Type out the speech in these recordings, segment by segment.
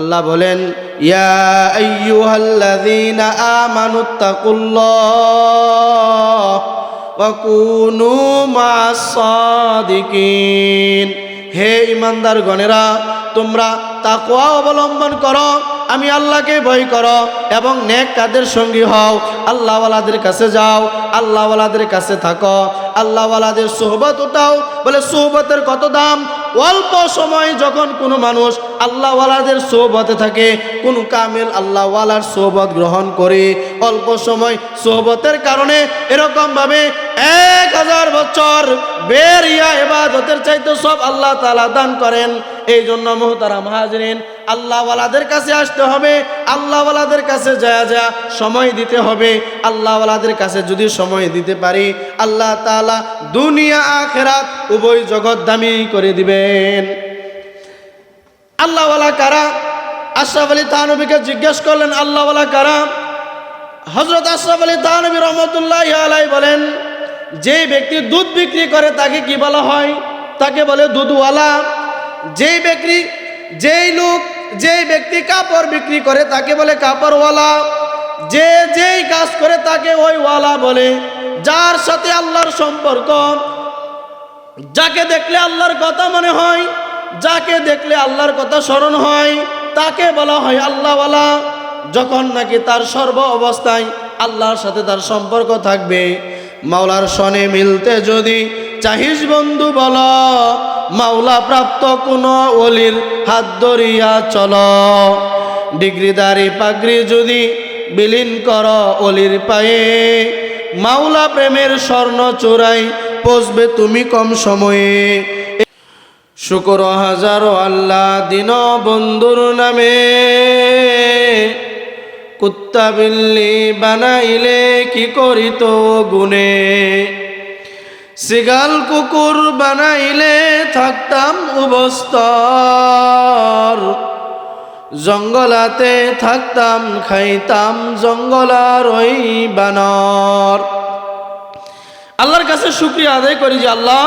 আল্লাহ বলেন হে ইমানদার গণেরা, তোমরা তাকওয়া অবলম্বন করো, আমি আল্লাহকে ভয় করো এবং নেক কাদের সঙ্গী হও। আল্লাহওয়ালাদের কাছে যাও, আল্লাহওয়ালাদের কাছে থাকো, আল্লাহওয়ালাদের সোহবত উঠাও। বলে, সোহবতের কত দাম? অল্প সময় যখন কোনো মানুষ আল্লাহওয়ালাদের সোহবতে থাকে, কোন কামেল আল্লাহওয়ালার সোহবত গ্রহণ করে, অল্প সময় সোহবতের কারণে এরকমভাবে এক হাজার বছর বেরিয়া এবাদতের চাইতে সব আল্লাহ তালা দান করেন। এই জন্য মহতারা হাজরিন আল্লাহওয়ালাদের কাছে আসতে হবে, আল্লাহওয়ালাদের কাছে যা যা সময় দিতে হবে। আল্লাহওয়ালাদের কাছে যদি সময় দিতে পারি, আল্লাহ তালা দুনিয়া আখেরাত উভয় জগৎ দামি করে দিবেন। আল্লাহওয়ালা কারা? আশরাফ আলী তানবীকে জিজ্ঞেস করলেন, আল্লাহওয়ালা কারা? হজরত আশরাফ আলী তানবী রহমতুল্লাহ আলাই বলেন, যে ব্যক্তি দুধ বিক্রি করে তাকে কি বলা হয়? তাকে বলে দুধওয়ালা। যেই ব্যক্তি, যেই লোক যেই ব্যক্তি কাপড় বিক্রি করে তাকে বলে কাপড়ওয়ালা। যে যেই কাজ করে তাকে ওই ওয়ালা বলে। যার সাথে আল্লাহর সম্পর্ক, যাকে দেখলে আল্লাহর কথা মনে হয়, যাকে দেখলে আল্লাহর কথা স্মরণ হয়, তাকে বলা হয় আল্লাহওয়ালা। যখন নাকি তার সর্ব অবস্থায় আল্লাহর সাথে তার সম্পর্ক থাকবে, মাওলার সনে মিলতে যদি চাহিস বন্ধু বল মাওলা প্রাপ্ত কোন অলির হাত ধরিয়া চল। ডিগ্রিদারি পাগড়ি যদি বিলীন কর অলির পায়ে। মাওলা প্রেমের স্বর্ণ চোরাই পচবে তুমি কম সময়ে। শুকর হাজারো আল্লাহ দিন বন্ধুর নামে। কুত্তা বিল্লি বানাইলে কি করিত গুনে সিগাল কুকুর বানাইলে থাকতাম উবস্তর। জঙ্গলাতে থাকতাম, খাইতাম জঙ্গলার ওই বানর। আল্লাহর কাছে শুক্রিয়া আদায় করি যে আল্লাহ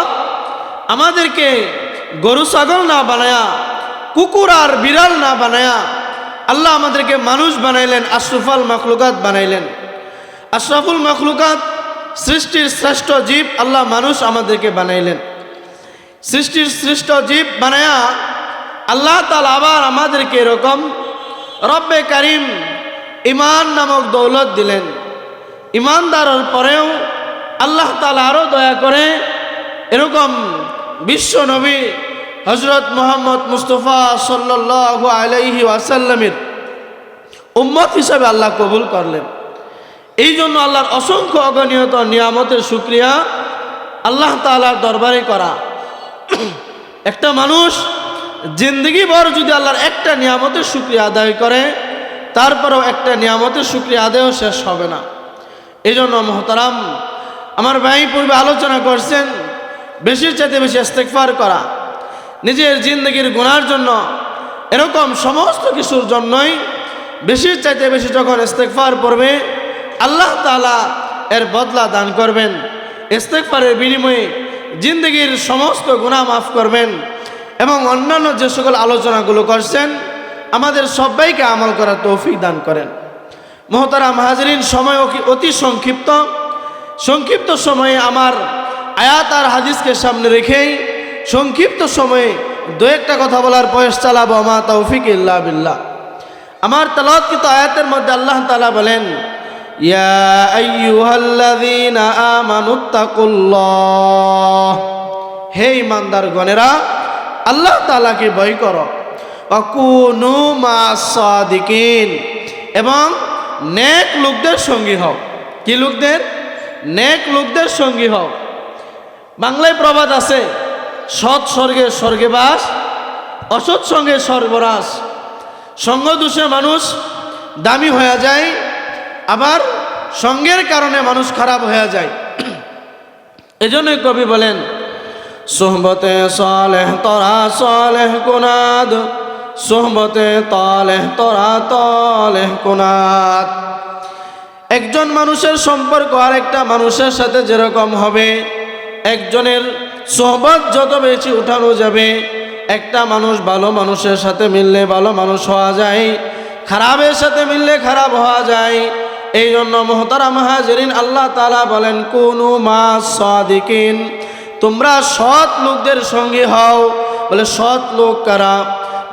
আমাদেরকে গরু, ছাগল না বানায়া, কুকুর আর বিড়াল না বানায়া আল্লাহ আমাদেরকে মানুষ বানাইলেন, আশরফাল মখলুকাত বানাইলেন। আশরাফুল মখলুকাত সৃষ্টির শ্রেষ্ঠ জীব আল্লাহ মানুষ আমাদেরকে বানাইলেন। সৃষ্টির শ্রেষ্ঠ জীব বানায়া আল্লাহ তালা আবার আমাদেরকে এরকম রব্বে কারিম ইমান নামক দৌলত দিলেন। ইমানদারের পরেও আল্লাহ তালা আরও দয়া করে এরকম বিশ্ব নবী হজরত মোহাম্মদ মুস্তফা সাল্লাহ আলাইহি ওয়াসাল্লামের উম্মত হিসাবে আল্লাহ কবুল করলেন। এই জন্য আল্লাহর অসংখ্য অগণীয়ত নিয়ামতের সুক্রিয়া আল্লাহ তালার দরবারে করা। একটা মানুষ জিন্দগি ভর যদি আল্লাহর একটা নিয়ামতের সুক্রিয়া আদায় করে, তারপরেও একটা নিয়ামতের সুক্রিয়া আদায়ও শেষ হবে না। এই জন্য মহতারাম, আমার ভাই পূর্বে আলোচনা করছেন, বেশির চাইতে বেশি ইস্তেকফার করা। নিজের জিন্দগির গুণার জন্য এরকম সমস্ত কিছুর জন্যই বেশির চাইতে বেশি যখন ইস্তেকফার পড়বে আল্লাহ তালা এর বদলা দান করবেন। ইস্তেকফারের বিনিময়ে জিন্দগির সমস্ত গুণা মাফ করবেন এবং অন্যান্য যে সকল আলোচনাগুলো করছেন, আমাদের সবাইকে আমল করার তৌফিক দান করেন। মহতারাম হাজরিন, সময় অতি সংক্ষিপ্ত। সংক্ষিপ্ত সময়ে আমার আয়াত আর হাদিসকে সামনে রেখেই সংক্ষিপ্ত সময়ে দু একটা কথা বলার বয়স চালাবো মা তৌফিক ইল্লা বিল্লাহ। আমার তালাওয়াতকৃত আয়াতের মধ্যে আল্লাহ তালা বলেন ইয়া আইয়ুহাল্লাযীনা আমানুত্তাকুল্লাহ। হে ইমানদার গণেরা আল্লাহ তাআলাকে ভয় করো। অকুনু মা সাদিকিন এবং নেক লোকদের সঙ্গী হও। কি লোকদের? নেক লোকদের সঙ্গী হও। বাংলায় প্রবাদ আছে, সৎ স্বর্গে স্বর্গে বাস অসৎ সঙ্গে সর্বনাশ সঙ্গ দোষে মানুষ দামি হয়ে যায় আবার সঙ্গের কারণে মানুষ খারাপ হয়ে যায়। এজন্যই কবি বলেন, সোহবতে সালেহ তরা, সালেহ কোনাদ। সোহবতে তালেহ তরা, তালেহ কোনাদ। একজন মানুষের সম্পর্ক আরেকটা মানুষের সাথে যেরকম হবে, একজনের সোহবত যত বেশি উঠানো যাবে, একটা মানুষ ভালো মানুষের সাথে মিললে ভালো মানুষ হওয়া যায়, খারাপের সাথে মিললে খারাপ হওয়া যায়। এই জন্য মোহতারাম হাজরিন, আল্লাহ তালা বলেন, কুনু মা সাদিকিন। তোমরা সৎ লোকদের সঙ্গে হও। বলে, সৎ লোক কারা?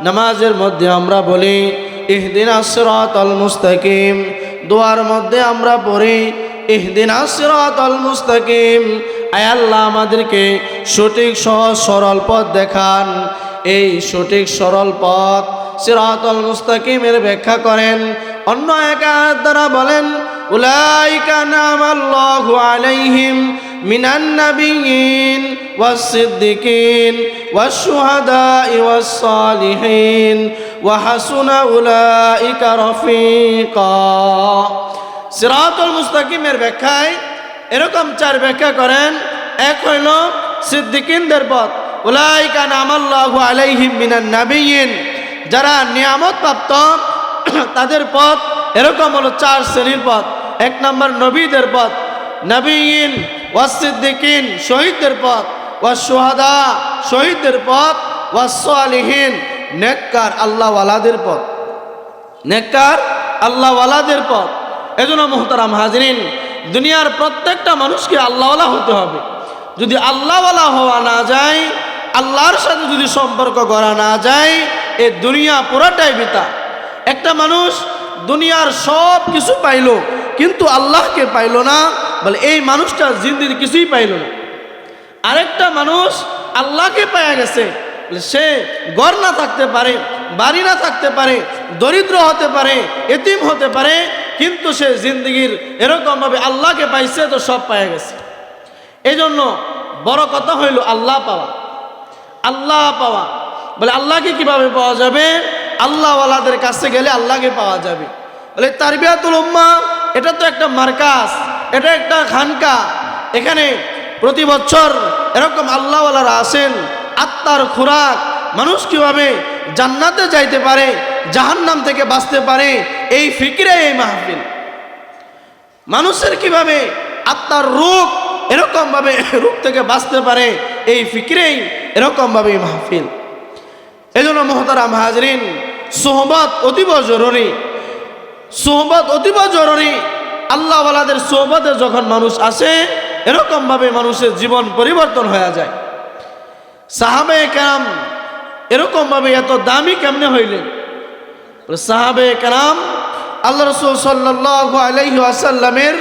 নামাজের মধ্যে আমরা বলি, ইহদিন আসরাত আল মুস্তাকিম। দোয়ার মধ্যে আমরা পড়ি, ইহদিন আসরাত আল মুস্তাকিম আল্লাহ, আমাদেরকে সঠিক, সহজ, সরল পথ দেখান। এই সঠিক, সরল পথ সিরাতল মুস্তাকিমের ব্যাখ্যা করেন। অন্য এক দ্বারা বলেন, উলাইকা নামাল্লাহু আলাইহিম মিনান নাবিয়িন ওয়াস-সিদ্দিকিন ওয়াশ-শুহাদা'i ওয়াস-সালিহিন ওয়া হাসুনা উলাইকা রফিকা। সিরাতুল মুস্তাকিমের ব্যাখ্যায় এরকম চার ব্যাখ্যা করেন, এক হইল সিদ্দিকিনদের পথ, উলাইকা নামাল্লাহু আলাইহিম মিনান নাবিয়িন, যারা নিয়ামত প্রাপ্ত তাদের পথ এরকম হলো চার শ্রেণির পথ। এক নম্বর নবীদের পথ, নবীন, ওয়াসিদ্দিকিন, শহীদদের পথ ওয়া সোহাদা শহীদদের পথ ওয়াসলিহীন নেককার আল্লাহওয়ালাদের পথ। নেককার আল্লাহওয়ালাদের পথ। এজন্য মোহতারাম হাজরিন, দুনিয়ার প্রত্যেকটা মানুষকে আল্লাহওয়ালা হতে হবে। যদি আল্লাহওয়ালা হওয়া না যায়, আল্লাহর সাথে যদি সম্পর্ক করা না যায়, এ দুনিয়া পুরাটাই বিতা একটা মানুষ দুনিয়ার সব কিছু পাইল, কিন্তু আল্লাহকে পাইল না, বলে এই মানুষটা জিন্দির কিছুই পাইল না। আরেকটা মানুষ আল্লাহকে পাওয়া গেছে সে গড় না থাকতে পারে, বাড়ি না থাকতে পারে, দরিদ্র হতে পারে, এতিম হতে পারে, কিন্তু সে জিন্দগির এরকমভাবে আল্লাহকে পাইছে তো সব পাওয়া গেছে। এই জন্য বড় কথা হইল আল্লাহ পাওয়া। আল্লাহ পাওয়া। বলে আল্লাহকে কীভাবে পাওয়া যাবে? আল্লাহওয়ালাদের কাছে গেলে আল্লাহকে পাওয়া যাবে। বলে, তারবিয়াতুল উম্মা, এটা তো একটা মার্কাস এটা একটা খানকা। এখানে প্রতি বছর এরকম আল্লাহওয়ালারা আসেন, আত্মার খোরাক, মানুষ কীভাবে জান্নাতে যাইতে পারে, জাহান্নাম থেকে বাঁচতে পারে, এই ফিকিরে এই মাহফিল। মানুষের কীভাবে আত্মার রোগ এরকমভাবে রোগ থেকে বাঁচতে পারে, এই ফিকিরেই এরকমভাবে মাহফিল। এই জন্য মহতারাম হাজরিন সোহবত অতীব জরুরি। সোহবত অতীব জরুরি। আল্লাহওয়ালাদের সোহবতে যখন মানুষ আসে, এরকমভাবে মানুষের জীবন পরিবর্তন হয়ে যায়। সাহাবে কেরাম এরকমভাবে এত দামি কেমনে হইলেন? সাহাবে কেরাম আল্লাহ রসুল সাল্লাহ আলাইহি আসাল্লামের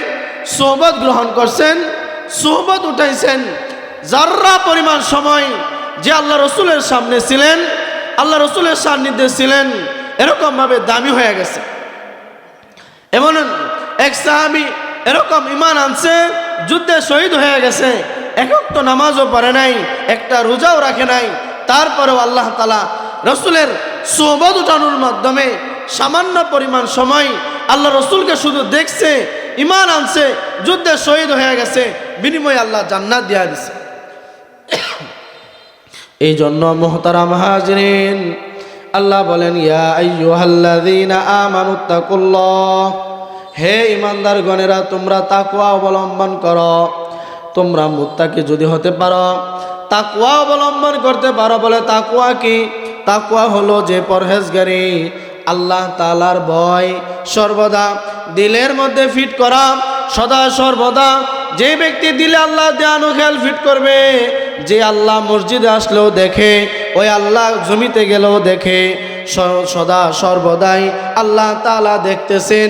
সোহবত গ্রহণ করছেন, সোহবত উঠাইছেন। যার্রা পরিমাণ সময় যে আল্লাহ রসুলের সামনে ছিলেন আল্লাহ রসুলের সান্নিধ্যে ছিলেন এরকমভাবে দামি হয়ে গেছে। এমন এক সাহাবি এরকম ইমান আনছে, যুদ্ধে শহীদ হয়ে গেছে একক তো নামাজও পড়ে নাই, একটা রোজাও রাখে নাই। তারপরেও আল্লাহ তালা রসুলের সোবদ উঠানোর মাধ্যমে সামান্য পরিমাণ সময় আল্লাহ রসুলকে শুধু দেখছে ইমান আনছে, যুদ্ধে শহীদ হয়ে গেছে, বিনিময়ে আল্লাহ জান্নাত দিয়া দিছে। এই জন্য মোহতারাম হাজরিন, আল্লাহ বলেন, ইয়া হে ইমানদার গণেরা তোমরা তাকওয়া অবলম্বন করো। তোমরা মুত্তাকি যদি হতে পারো, তাকওয়া অবলম্বন করতে পারো বলে তাকওয়া কি? তাকওয়া হলো যে পরহেজগারি, আল্লাহ তালার ভয় সর্বদা, দিলের মধ্যে ফিট করা, সদা সর্বদা যে ব্যক্তি দিলে আল্লাহ দেয়ানো খেয়াল ফিট করবে, যে আল্লাহ মসজিদে আসলেও দেখে, ওই আল্লাহ জমিতে গেলেও দেখে সদা সর্বদাই আল্লাহ তালা দেখতেছেন।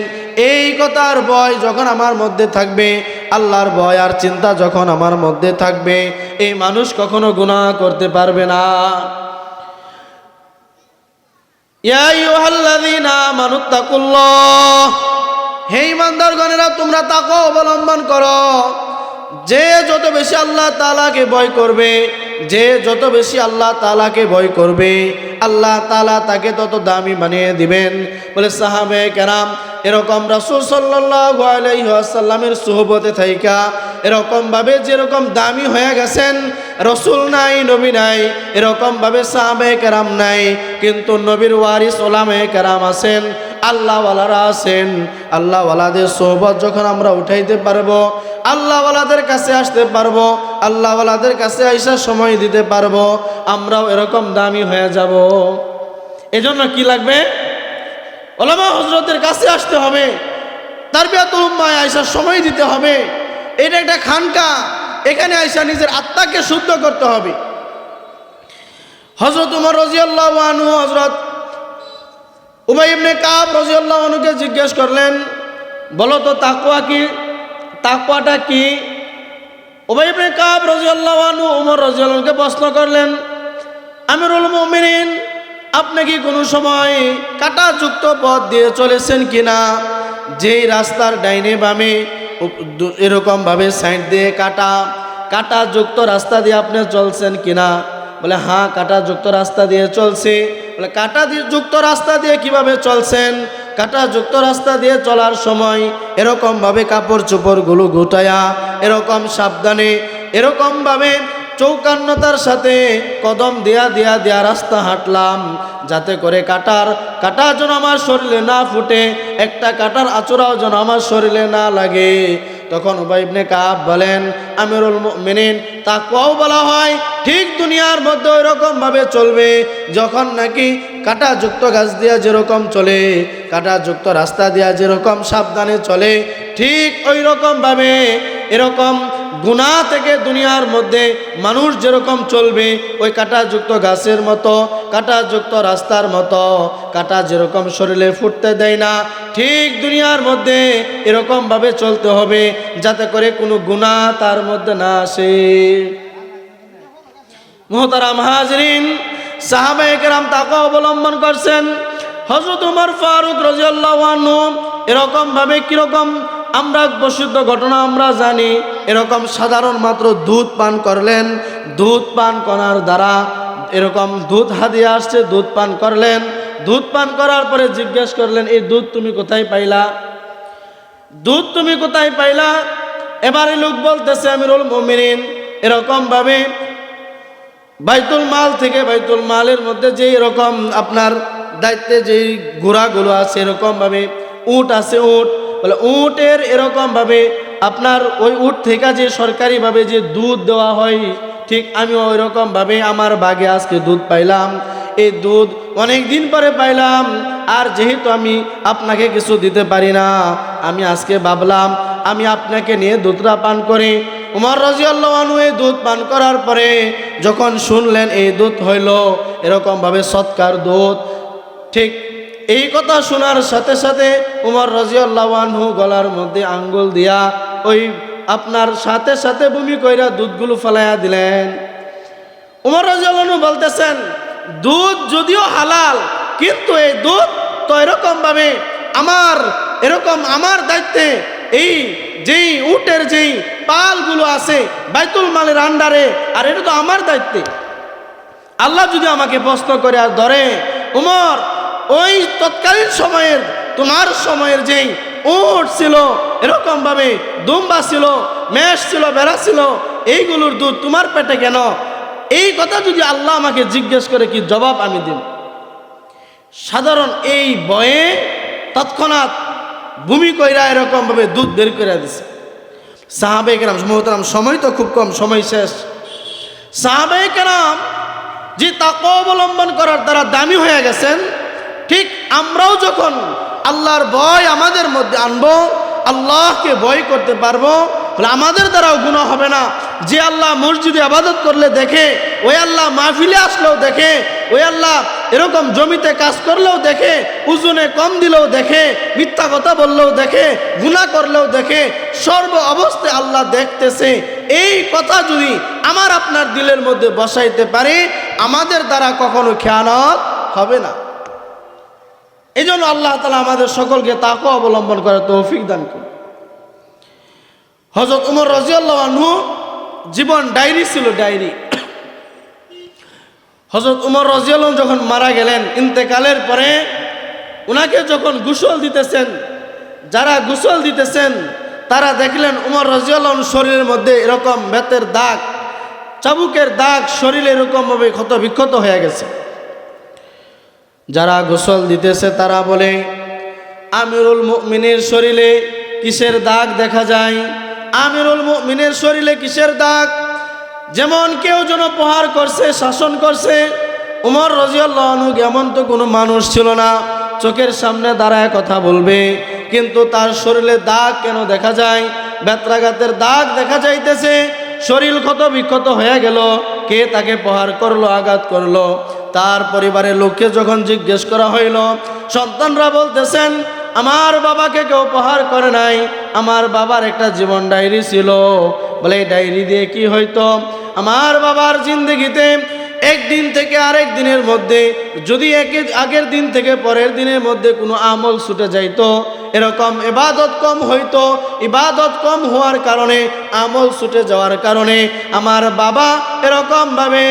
এই কথার ভয় যখন আমার মধ্যে থাকবে, আল্লাহর ভয় আর চিন্তা যখন আমার মধ্যে থাকবে, এই মানুষ কখনো গুনাহ করতে পারবে না। ইয়া আইয়ুহাল্লাযীনা আমানুত্তাকুল্লাহ হে ইমানদারগণেরা, তোমরা তাকে অবলম্বন করো। যে যত বেশি আল্লাহ তালাকে ভয় করবে, যে যত বেশি আল্লাহ তালাকে ভয় করবে, আল্লাহ তালা তাকে তত দামি বানিয়ে দিবেন। বলে সাহাবে কেরাম, এরকম রাসুল আলাইহি ওয়াসাল্লামের সুহবতে থাইকা, এরকমভাবে যেরকম দামি হয়ে গেছেন, রসুল নাই, নবী নাই, এরকমভাবে সাহাবে কেরাম নাই, কিন্তু নবীর ওয়ারিস ওলামে কেরাম আছেন। আল্লাহওয়ালারা আছেন। আল্লাহওয়ালাদের সোহবত যখন আমরা উঠাইতে পারব, আল্লাহওয়ালাদের কাছে আসতে পারব, আল্লাহওয়ালাদের কাছে আইসার সময় দিতে পারব, আমরাও এরকম দামি হয়ে যাব। এজন্য কি লাগবে? ওলামা হজরতের কাছে আসতে হবে। তার বিয়াতুল উম্মায় আইসার সময় দিতে হবে। এটা একটা খানকা। এখানে আইসা নিজের আত্মাকে শুদ্ধ করতে হবে। হজরত উমর রাজিয়াল্লাহু আনহু হজরত উবাই ইবনে কাব রাজিয়াল্লাহু আনহুকে জিজ্ঞেস করলেন, বলো তো, তাকওয়া কি? তাকওয়াটা কি? উবাই ইবনে কাব রাজিয়াল্লাহু আনহু, উমর রাজিয়াল্লাহুকে প্রশ্ন করলেন, আমিরুল মুমিনিন, আপনি কি কোনো সময় কাটাযুক্ত পথ দিয়ে চলেছেন কিনা? যেই রাস্তার ডাইনে বামে এরকমভাবে সাইড দিয়ে কাটা, কাটাযুক্ত রাস্তা দিয়ে আপনি চলছেন কিনা? বলে হ্যাঁ কাটাযুক্ত রাস্তা দিয়ে চলছে। বলে, কাটা যুক্ত রাস্তা দিয়ে কীভাবে চলছেন? কাটা যুক্ত রাস্তা দিয়ে চলার সময় এরকমভাবে কাপড় চোপড়গুলো গোটায়া, এরকম সাবধানে, এরকমভাবে চৌকান্নতার সাথে কদম দেয়া দেয়া দেয়া রাস্তা হাঁটলাম, যাতে করে কাটার, কাটা যেন আমার শরীরে না ফুটে, একটা কাটার আচরাও যেন আমার শরীরে না লাগে। তখন উবাইবনে কাব বলেন, আমিরুল মেনিন তাকুয়াও বলা হয়, ঠিক দুনিয়ার মধ্যে ওই রকম ভাবে চলবে যখন নাকি কাটাযুক্ত গাছ দিয়া যেরকম চলে, কাটাযুক্ত রাস্তা দিয়া যেরকম সাবধানে চলে, ঠিক ওই রকম ভাবে, এরকম গুণা থেকে দুনিয়ার মধ্যে মানুষ যেরকম চলবে, ওই কাঁটাযুক্ত গাছের মতো, কাঁটাযুক্ত রাস্তার মতো, কাঁটা যেরকম শরীরে ফুটতে দেয় না, ঠিক দুনিয়ার মধ্যে এরকমভাবে চলতে হবে যাতে করে কোনো গুণা তার মধ্যে না আসে। মোহতারাম হাজরিন সাহাবাহিকেরাম তাকে অবলম্বন করছেন। হজরত উমর ফারুক রাজিয়াল্লাহু আনহু এরকম ভাবে কীরকম আমরা প্রসিদ্ধ ঘটনা আমরা জানি। এরকম সাধারণ মাত্র দুধ পান করলেন, দুধ পান করার দ্বারা এরকম দুধ হাদিয়ে আসছে, দুধ পান করলেন। দুধ পান করার পরে জিজ্ঞেস করলেন, এই দুধ তুমি কোথায় পাইলা? দুধ তুমি কোথায় পাইলা? এবারে লোক বলতেছে, আমিরুল মমিনিন। এরকম ভাবে বাইতুল মাল থেকে বাইতুল মালের মধ্যে যে এরকম আপনার দায়িত্বে যেই ঘোড়াগুলো আছে এরকমভাবে উট আছে, উট। বলে, উটের এরকমভাবে আপনার ওই উট থেকে যে সরকারিভাবে যে দুধ দেওয়া হয়, ঠিক আমি ওই রকমভাবে আমার বাগে আজকে দুধ পাইলাম। এই দুধ অনেক দিন পরে পাইলাম, আর যেহেতু আমি আপনাকে কিছু দিতে পারি না, আমি আজকে ভাবলাম, আমি আপনাকে নিয়ে দুধটা পান করি। উমর রাজিয়াল্লাহু এই দুধ পান করার পরে যখন শুনলেন এই দুধ হইল এরকমভাবে সৎকার দুধ, ঠিক এই কথা শোনার সাথে সাথে উমর রাজিয়াল্লাহু গলার মধ্যে আঙ্গুল দিয়া ওই আপনার সাথে সাথে ভূমি কইরা দুধগুলো ফেলাইয়া দিলেন। উমর রাজিয়াল্লাহু বলতেছেন, দুধ যদিও হালাল, কিন্তু এই দুধ তো এরকমভাবে আমার, এরকম আমার দায়িত্বে এই যেই উটের যেই পালগুলো আছে বাইতুল মালের আন্ডারে, আর এটা তো আমার দায়িত্বে। আল্লাহ যদি আমাকে প্রশ্ন করে আর ধরে, উমর ওই তৎকালীন সময়ের, তোমার সময়ের যেই উট ছিল, এরকমভাবে দুম্বা ছিল, মেষ ছিল বেড়া ছিল, এইগুলোর দুধ তোমার পেটে কেন? এই কথা যদি আল্লাহ আমাকে জিজ্ঞেস করে, কি জবাব আমি দিন সাধারণ এই বয়ে তৎক্ষণাৎ ভূমি কইরা এরকমভাবে দুধ বের করে দিছে। সাহাবে কেরাম, মোহতারাম, সময় তো খুব কম, সময় শেষ। সাহাবে কেরাম যে তাকে অবলম্বন করার দ্বারা দামি হয়ে গেছেন আমরাও যখন আল্লাহর ভয় আমাদের মধ্যে আনব, আল্লাহকে ভয় করতে পারব আমাদের দ্বারাও গুণা হবে না। যে আল্লাহ মসজিদে আবাদত করলে দেখে, ওই আল্লাহ মাহফিলে আসলেও দেখে, ওই আল্লাহ এরকম জমিতে কাজ করলেও দেখে উজনে কম দিলেও দেখে, মিথ্যা কথা বললেও দেখে গুণা করলেও দেখে, সর্ব অবস্থায় আল্লাহ দেখতেছে। এই কথা যদি আমার আপনার দিলের মধ্যে বসাইতে পারে, আমাদের দ্বারা কখনো খেয়ানত হবে না। এই জন্য আল্লাহ তালা আমাদের সকলকে তাকে অবলম্বন করে তৌফিক দান করুন। হজরত উমর রাজিয়াল্লাহ আনহু, জীবন ডায়েরি ছিল ডায়েরি। হজরত উমর রাজিয়াল্লাহ যখন মারা গেলেন, ইন্তেকালের পরে ওনাকে যখন গুসল দিতেছেন, যারা গুসল দিতেছেন, তারা দেখলেন উমর রাজিয়াল্লাহ শরীরের মধ্যে এরকম বেতের দাগ, চাবুকের দাগ শরীরে এরকমভাবে ক্ষত বিক্ষত হয়ে গেছে। যারা গোসল দিতেছে তারা বলে, আমিরুল মুমিনের শরীরে কিসের দাগ দেখা যায়? আমিরুল মুমিনের শরীরে কিসের দাগ? যেমন কেউ যেন প্রহার করছে, শাসন করছে, উমর রাজিয়াল্লাহু এমন তো কোনো মানুষ ছিল না, চোখের সামনে দাঁড়ায় কথা বলবে, কিন্তু তার শরীরে দাগ কেন দেখা যায়? বেত্রাঘাতের দাগ দেখা যাইতেছে, শরীর ক্ষত বিক্ষত হয়ে গেল, কে তাকে প্রহার করল, আঘাত করল? তার পরিবারের লোককে যখন জিজ্ঞেস করা হইল, সন্তানরা বলতেছেন, আমার বাবাকে কেউ উপহার করে নাই, আমার বাবার একটা জীবন ডায়েরি ছিল। বলে, এই ডায়েরি দিয়ে কি হইতো? আমার বাবার জিন্দগিতে একদিন থেকে আরেক দিনের মধ্যে, যদি একে আগের দিন থেকে পরের দিনের মধ্যে কোনো আমল ছুটে যাইতো এরকম ইবাদত কম হইতো, ইবাদত কম হওয়ার কারণে, আমল ছুটে যাওয়ার কারণে, আমার বাবা এরকমভাবে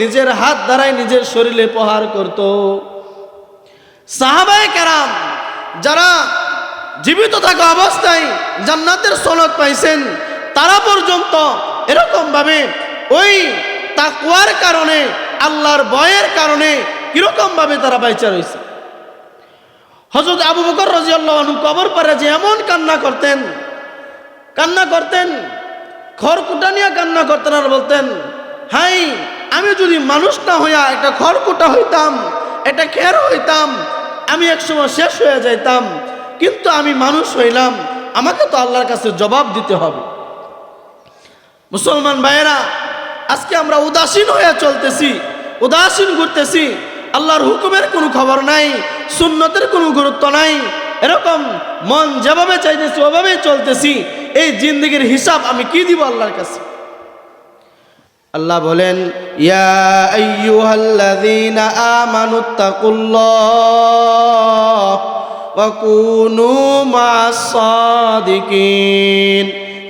নিজের হাত দ্বারাই নিজের শরীরে প্রহার করত। সাহাবায় কেরাম যারা জীবিত থাকা অবস্থায় জান্নাতের সনদ পাইছেন, তারা পর্যন্ত এরকমভাবে ওই তাকুয়ার কারণে, আল্লাহর বয়ের কারণে কিরকমভাবে তারা বাইচা রয়েছে হজরত আবু বকর রাজিয়াল্লাহ কবর পারে যে এমন কান্না করতেন কান্না করতেন খড়কুটা নিয়ে কান্না করতেন আর বলতেন, হাই, আমি যদি মানুষ না হইয়া একটা খড়কুটা হইতাম, একটা খের হইতাম, আমি একসময় শেষ হয়ে যাইতাম, কিন্তু আমি মানুষ হইলাম, আমাকে তো আল্লাহর কাছে জবাব দিতে হবে। মুসলমান ভাইয়েরা, আজকে আমরা উদাসীন হয়ে চলতেছি, উদাসীন ঘুরতেছি। আল্লাহর হুকুমের কোনো খবর নাই, সুন্নতের কোনো গুরুত্ব নাই। এরকম মন যেভাবে চাইতেছি, ওভাবেই চলতেছি। এই জিন্দগির হিসাব আমি কি দিব আল্লাহর কাছে? আল্লাহ বলেন, ইয়া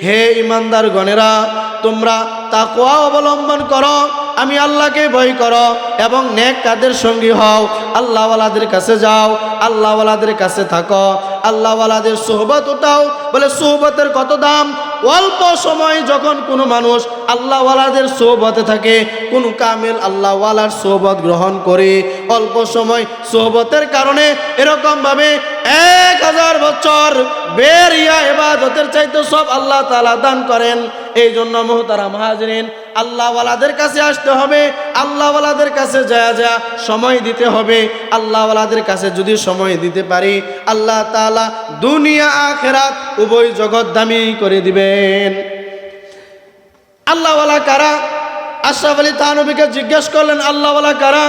হে ইমানদার গণেরা, তোমরা তাকওয়া অবলম্বন করো, আমি আল্লাহকে ভয় করো এবং নেক কাদের সঙ্গী হও। আল্লাহওয়ালাদের কাছে যাও, আল্লাহওয়ালাদের কাছে থাকো। আল্লাহওয়ালাদের সোহবত উঠাও, বলে সোহবতের কত দাম? অল্প সময় যখন কোনো মানুষ আল্লাহওয়ালাদের সোহবতে থাকে, কোন কামেল আল্লাহওয়ালার সোহবত গ্রহণ করে। অল্প সময় সোহবতের কারণে এরকমভাবে এক হাজার বছর বেরিয়া এবাদতের চাইতে সব আল্লাহ তালা দান করেন। এই জন্য মোহতারা মহাজরিন আল্লাহওয়ালাদের কাছে আসতে হবে, আল্লাহওয়ালাদের কাছে যা যা সময় দিতে হবে। আল্লাহওয়ালাদের কাছে যদি সময় দিতে পারি, আল্লাহ তালা দুনিয়া আখেরাত উভয় জগৎ দামি করে দিবেন। আল্লাহওয়ালা কারা? আশরাফ আলী তানবীকে জিজ্ঞেস করলেন, আল্লাহওয়ালা কারা?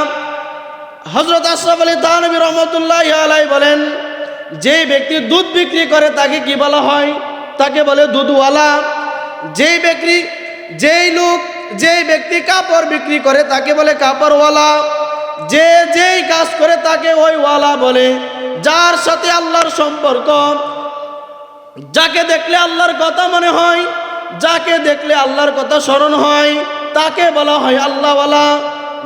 হজরত আশরাফ আলী তানবী রহমতুল্লাহ আলাই বলেন যে ব্যক্তি দুধ বিক্রি করে তাকে কি বলা হয়? তাকে বলে দুধওয়ালা। যেই ব্যক্তি, যেই লোক, যেই ব্যক্তি কাপড় বিক্রি করে তাকে বলে কাপড়ওয়ালা। যে যেই কাজ করে তাকে ওই ওয়ালা বলে। যার সাথে আল্লাহর সম্পর্ক, যাকে দেখলে আল্লাহর কথা মনে হয়, যাকে দেখলে আল্লাহর কথা স্মরণ হয়, তাকে বলা হয় আল্লাহওয়ালা।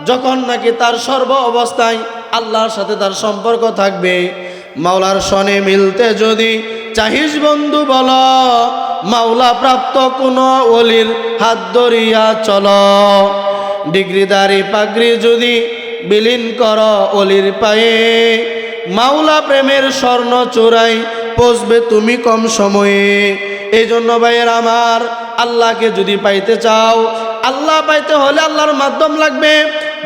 যখন নাকি তার সর্ব অবস্থায় আল্লাহর সাথে তার সম্পর্ক থাকবে মাওলার সনে মিলতে যদি চাহিস বন্ধু বল, মাওলা প্রাপ্ত কোন অলির হাত ধরিয়া চল। ডিগ্রিদারি পাগড়ি যদি বিলীন কর অলির পায়ে, মাওলা প্রেমের স্বর্ণ চোরাই পচবে তুমি কম সময়ে। এই জন্য ভাইয়ের আমার, আল্লাহকে যদি পাইতে চাও, আল্লাহ পাইতে হলে আল্লাহর মাধ্যম লাগবে,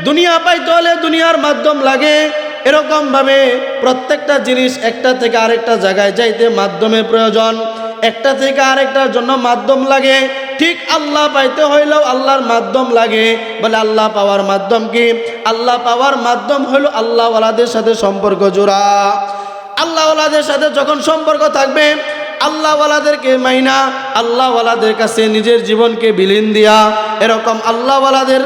দুনিয়া পাইতে হলে দুনিয়ার মাধ্যম লাগে। এরকমভাবে প্রত্যেকটা জিনিস একটা থেকে আরেকটা জায়গায় যাইতে মাধ্যমে প্রয়োজন। একটা থেকে আরেকটার জন্য মাধ্যম লাগে। ঠিক আল্লাহ পাইতে হইলেও আল্লাহর মাধ্যম লাগে। বলে আল্লাহ পাওয়ার মাধ্যম কি? আল্লাহ পাওয়ার মাধ্যম হইল আল্লাহওয়ালাদের সাথে সম্পর্ক জোড়া। আল্লাহওয়ালাদের সাথে যখন সম্পর্ক থাকবে, আল্লাহওয়ালাদেরকে মাইনা, আল্লাহওয়ালাদের কাছে নিজের জীবনকে বিলীন দিয়া। এরকম আল্লাহওয়ালাদের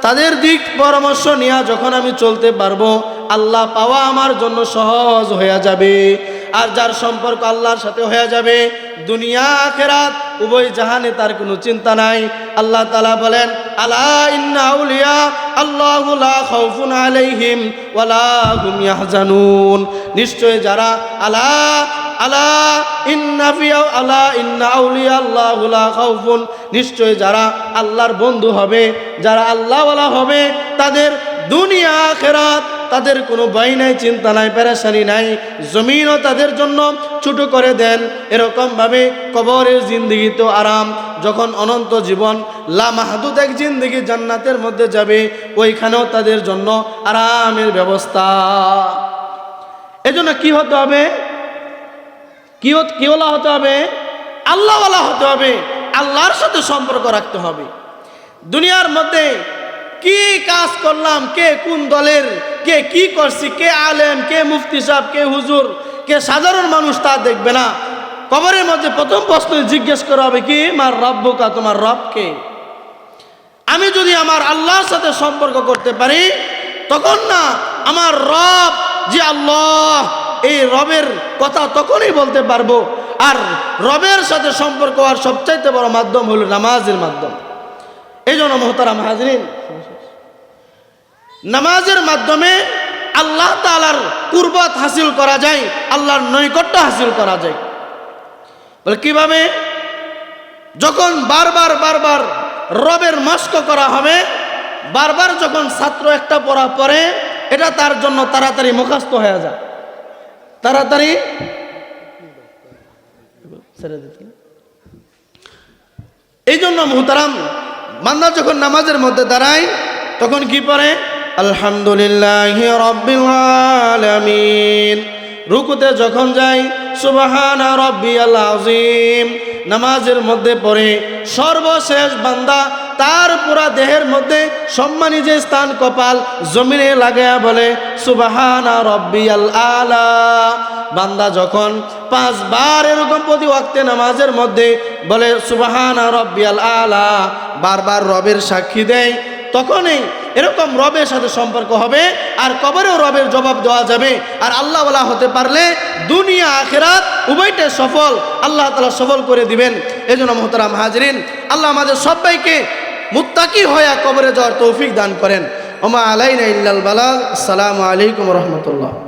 তাদের দিক পরামর্শ নেওয়া যখন আমি চলতে পারব আল্লাহ পাওয়া আমার জন্য সহজ হয়ে যাবে। আর যার সম্পর্ক আল্লাহর সাথে হয়ে যাবে, দুনিয়া, আখেরাত, উভয় জাহানে তার কোনো চিন্তা নাই। আল্লাহ তালা বলেন, আলা ইন্না আউলিয়া, আল্লাহু খাউফুন আলাইহিম ওয়ালা হুম ইয়াহজানুন। নিশ্চয় যারা, আলা আলা ইন্না আলা ইন্না আউলিয়া, আল্লাহু খাউফুন। নিশ্চয় যারা আল্লাহর বন্ধু হবে, যারা আল্লাহওয়ালা হবে, তাদের দুনিয়া, আখেরাত তাদের কোনো ভয় নাই, চিন্তা নাই, পেরেশানি নাই, জমিনও তাদের জন্য ছোট করে দেন। এরকমভাবে কবরের জিন্দিগি তো আরাম। যখন অনন্ত জীবন লা মাহাদুদ এক জিন্দিগি জান্নাতের মধ্যে যাবে, ওইখানেও তাদের জন্য আরামের ব্যবস্থা। এজন্য কি হতে হবে? কি হত- কি হতে হবে? আল্লাহওয়ালা হতে হবে। আল্লাহর সাথে সম্পর্ক রাখতে হবে। দুনিয়ার মধ্যে কি কাজ করলাম? কে কোন দলের? কে কি করছি? কে আলেম? কে মুফতি সাহেব? কে হুজুর? কে সাধারণ মানুষ তা দেখবে না। কবরের মধ্যে প্রথম প্রশ্ন জিজ্ঞেস করা হবে কি, মার রব্বকা, তোমার রবকে? আমি যদি আমার আল্লাহর সাথে সম্পর্ক করতে পারি, তখন না, আমার রব যে আল্লাহ, এই রবের কথা তখনই বলতে পারব। আর রবের সাথে সম্পর্ক হওয়ার সবচাইতে বড় মাধ্যম হলো নামাজের মাধ্যম। এই জন্য মোহতারাম হাজরিন নামাজের মাধ্যমে আল্লাহ তালার কুরবত হাসিল করা যায়, আল্লাহর নৈকট্য হাসিল করা যায়। বলে কীভাবে? যখন বারবার বারবার রবের মস্ক করা হবে, বারবার যখন ছাত্র একটা পড়া পড়ে, এটা তার জন্য তাড়াতাড়ি মুখস্থ হয়ে যায়। তাড়াতাড়ি এই জন্য মুহতারাম, বান্দা যখন নামাজের মধ্যে দাঁড়ায়, তখন কি পড়ে? আলহামদুলিল্লাহ রব্বিল রুকুতে যখন যাই, সুবহানা রব্বিয়াল আযীম। নামাজের মধ্যে পড়ে সর্বশেষ বান্দা তার পুরা দেহের মধ্যে সম্মানী যে স্থান কপাল জমিনে লাগায়া বলে, সুবাহানা রব্বিয়াল আলা। বান্দা যখন পাঁচবার এরকম প্রতি ওয়াক্তে নামাজের মধ্যে বলে, সুবাহানা রব্বিয়াল আলা, বারবার রবের সাক্ষী দেয় তখনই এরকম রবের সাথে সম্পর্ক হবে আর কবরেও রবের জবাব দেওয়া যাবে। আর আল্লাহওয়ালা হতে পারলে দুনিয়া, আখেরাত উভয়টা সফল। আল্লাহ তালা সফল করে দিবেন। এই জন্য মোহতারাম হাজরিন, আল্লাহ আমাদের সবাইকে মুত্তাকি হয়ে কবরে যাওয়ার তৌফিক দান করেন। ওমা আলাইনা ইল্লাল বালাল আসসালামু আলাইকুম রহমতুল্লাহ।